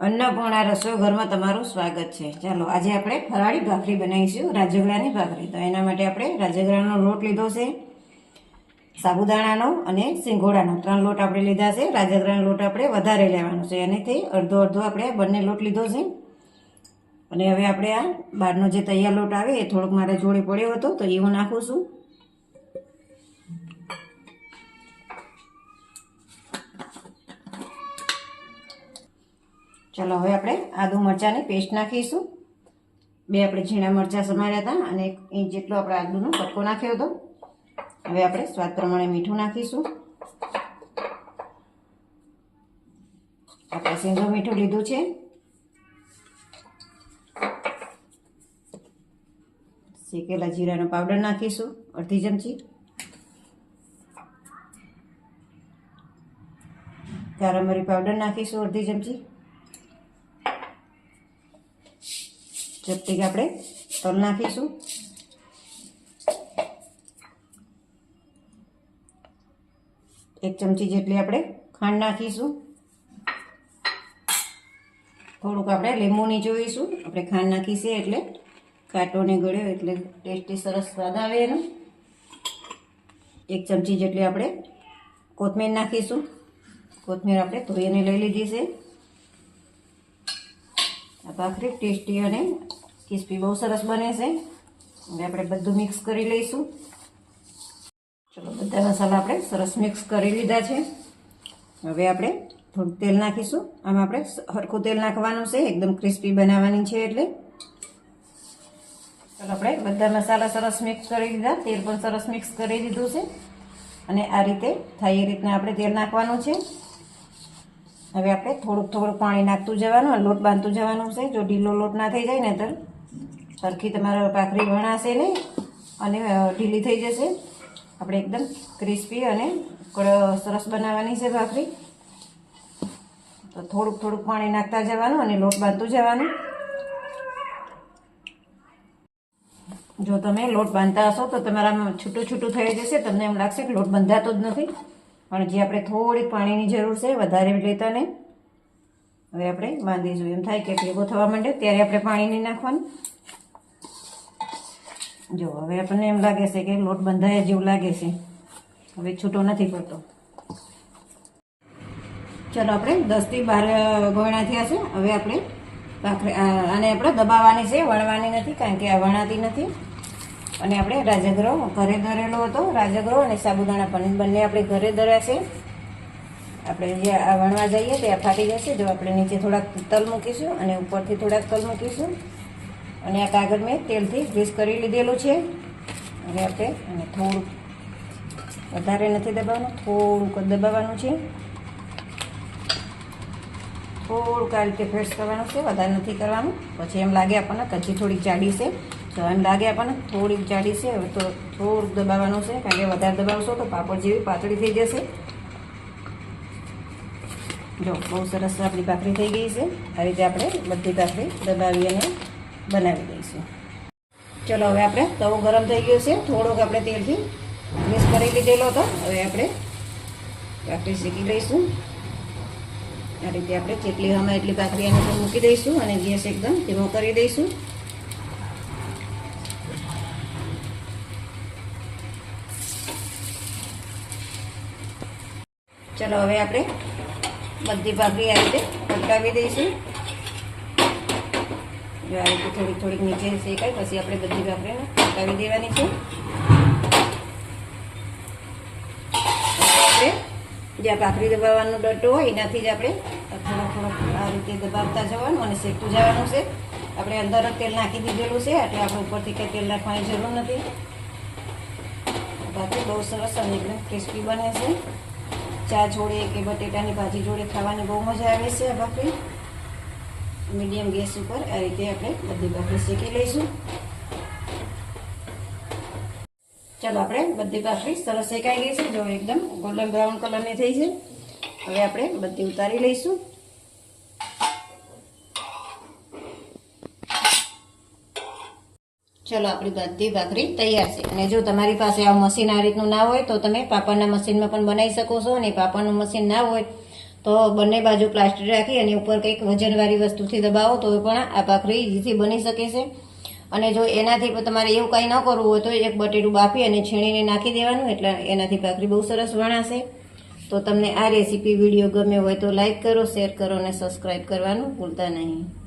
અન્નપૂર્ણા રસોઈ ઘરમાં તમારું સ્વાગત છે. ચાલો, આજે આપણે ફરાળી ભાખરી બનાવીશું, રાજગરાની ભાખરી. તો એના માટે આપણે રાજગરાનો લોટ લીધો છે, સાબુદાણાનો અને સિંગોડાનો. ત્રણ લોટ આપણે લીધા છે, રાજગરાનો લોટ આપણે વધારે લેવાનો છે. એનાથી અડધો અડધો આપણે બંને લોટ લીધો છે. અને હવે આપણે આ બહારનો જે તૈયાર લોટ આવે, એ થોડોક મારે જોડે પડ્યો હતો, તો એ હું નાખું છું. ચાલો, હવે આપણે આદુ મરચાંની પેસ્ટ નાખીશું. બે આપણે ઝીણા મરચાં સમાર્યા હતા અને એક ઇંચ જેટલો આપણે આદુનો કટકો નાખ્યો હતો. હવે આપણે સ્વાદ પ્રમાણે મીઠું નાખીશું. આપણે સિંધો મીઠું લીધું છે. શેકેલા જીરાનો પાવડર નાખીશું, અડધી ચમચી. કારા મરી પાવડર નાખીશું, અડધી ચમચી. ચપટી આપણે તલ નાખીશું. એક ચમચી જેટલી આપણે ખાંડ નાખીશું. થોડુંક આપણે લીંબુ નીચોવીશું આપણે ખાંડ નાખીશું એટલે કાંટો ને ગળ્યો એટલે ટેસ્ટી સરસ સ્વાદ આવે એનો. એક ચમચી જેટલી આપણે કોથમીર નાખીશું. કોથમીર આપણે ધોઈને લઈ લીધી છે. આ ભાખરી ટેસ્ટી અને ક્રિસ્પી બહુ સરસ બને છે. હવે આપણે બધું મિક્સ કરી લઈશું. ચલો, બધા મસાલા આપણે સરસ મિક્સ કરી લીધા છે. હવે આપણે થોડું તેલ નાખીશું. આમાં આપણે હરખું તેલ નાખવાનું છે. એકદમ ક્રિસ્પી બનાવવાની છે એટલે. ચાલો, આપણે બધા મસાલા સરસ મિક્સ કરી દીધા તેલ પણ સરસ મિક્સ કરી દીધું છે. અને આ રીતે થાય એ રીતના આપણે તેલ નાખવાનું છે. હવે આપણે થોડુંક થોડુંક પાણી નાખતું જવાનું લોટ બાંધતું જવાનું છે. જો ઢીલો લોટ ના થઈ જાય ને તો સરખી તમારા ભાખરી વણાશે નહીં અને ઢીલી થઈ જશે. આપણે એકદમ ક્રિસ્પી અને સરસ બનાવવાની છે ભાખરી. તો થોડુંક થોડુંક પાણી નાખતા જવાનું અને લોટ બાંધતું જવાનું. જો તમે લોટ બાંધતા હશો તો તમારામાં છૂટું છૂટું થઈ જશે. તમને એમ લાગશે કે લોટ બંધાતો જ નથી. પણ જે આપણે થોડીક પાણીની જરૂર છે, વધારે લેતા નહીં. હવે આપણે બાંધીશું એમ થાય કે ભેગો થવા માંડે, ત્યારે આપણે પાણી નહીં નાખવાનું. જો, હવે આપણને એમ લાગે છે કે લોટ બંધાયા જેવું લાગે છે. હવે છૂટો નથી પડતો. ચલો, આપણે દસથી બાર ગોયણા થયા છે. હવે આપણે આને આપણે દબાવવાની છે, વણવાની નથી, કારણ કે આ વણાતી નથી. અને આપણે રાજગરો ઘરે ધરેલો હતો રાજગરો અને સાબુદાણા પનીર બંને આપણે ઘરે ધર્યા છે આપણે જે વણવા જઈએ તે ફાટી જશે. જો આપણે નીચે થોડાક તલ મૂકીશું અને ઉપરથી થોડાક તલ મૂકીશું. અને આ કાગળ મેં તેલથી ગ્રીસ કરી લીધેલું છે. હવે આપણે અને થોડુંક વધારે નથી દબાવવાનું, થોડુંક જ દબાવવાનું છે. થોડુંક આ રીતે ફેસ કરવાનું છે, વધારે નથી કરવાનું. પછી એમ લાગે આપણને કચ્છી થોડીક જાડી છે. તો એમ લાગે આપણને થોડીક જાડી છે, હવે તો થોડુંક દબાવવાનું છે, કારણ કે વધારે દબાવશો તો પાપડ જેવી પાતળી થઈ જશે. જો, બહુ સરસ આપણી ભાખરી થઈ ગઈ છે. આ રીતે આપણે બધી ભાખરી દબાવી અને બનાવી દઈશું. ચલો, હવે આપણે તવો ગરમ થઈ ગયો છે. થોડોક આપણે તેલથી મિક્સ કરી લીધેલો હતો. હવે આપણે ભાખરી શેકી લઈશું. આ રીતે આપણે જેટલી હમે એટલી ભાખરી પર મૂકી દઈશું અને ગેસ એકદમ ધીમો કરી દઈશું. ચલો, હવે આપણે બધી ભાખરી આ રીતે પલટાવી દઈશું. જો આ રીતે થોડીક થોડીક નીચે શેકાય, પછી આપણે બધી ભાખરીને પલટાવી દેવાની છે. આપણે જે આ ભાખરી દબાવવાનો ડટ્ટો હોય, એનાથી જ આપણે થોડો થોડો આ રીતે દબાવતા જવાનું અને શેકતું જવાનું છે. આપણે અંદર તેલ નાખી દીધેલું છે, એટલે આપણે ઉપરથી કંઈ તેલ નાખવાની જરૂર નથી. ભાખરી બહુ સરસ અને એકદમ ક્રિસ્પી બને છે. ચા જોડે કે બટેટાની ભાજી જોડે ખાવાની બહુ મજા આવે છે આ ભાખરી. મીડિયમ ગેસ ઉપર આ રીતે આપણે બધી ભાખરી શેકી લઈશું. ચાલો આપણે બધી ભાખરી સરસ શેકાઈ ગઈ છે. જો એકદમ ગોલ્ડન બ્રાઉન કલરની થઈ છે. હવે આપણે બધી ઉતારી લઈશું. ચલો, આપણી બધી ભાખરી તૈયાર છે. અને જો તમારી પાસે આ મશીન આ રીતનું ના હોય, તો તમે પાપડના મશીનમાં પણ બનાવી શકો છો. અને પાપડનું મશીન ના હોય, તો બંને બાજુ પ્લાસ્ટિક રાખી અને ઉપર કંઈક વજનવાળી વસ્તુથી દબાવો, તો પણ આ ભાખરી ઇઝીથી બની શકે છે. અને જો એનાથી તમારે એવું કંઈ ન કરવું હોય, તો એક બટેટું બાફી અને છીણીને નાખી દેવાનું, એટલે એનાથી ભાખરી બહુ સરસ વણાશે. તો તમને આ રેસીપી વીડિયો ગમે હોય, તો લાઈક કરો, શેર કરો અને સબસ્ક્રાઈબ કરવાનું ભૂલતા નહીં.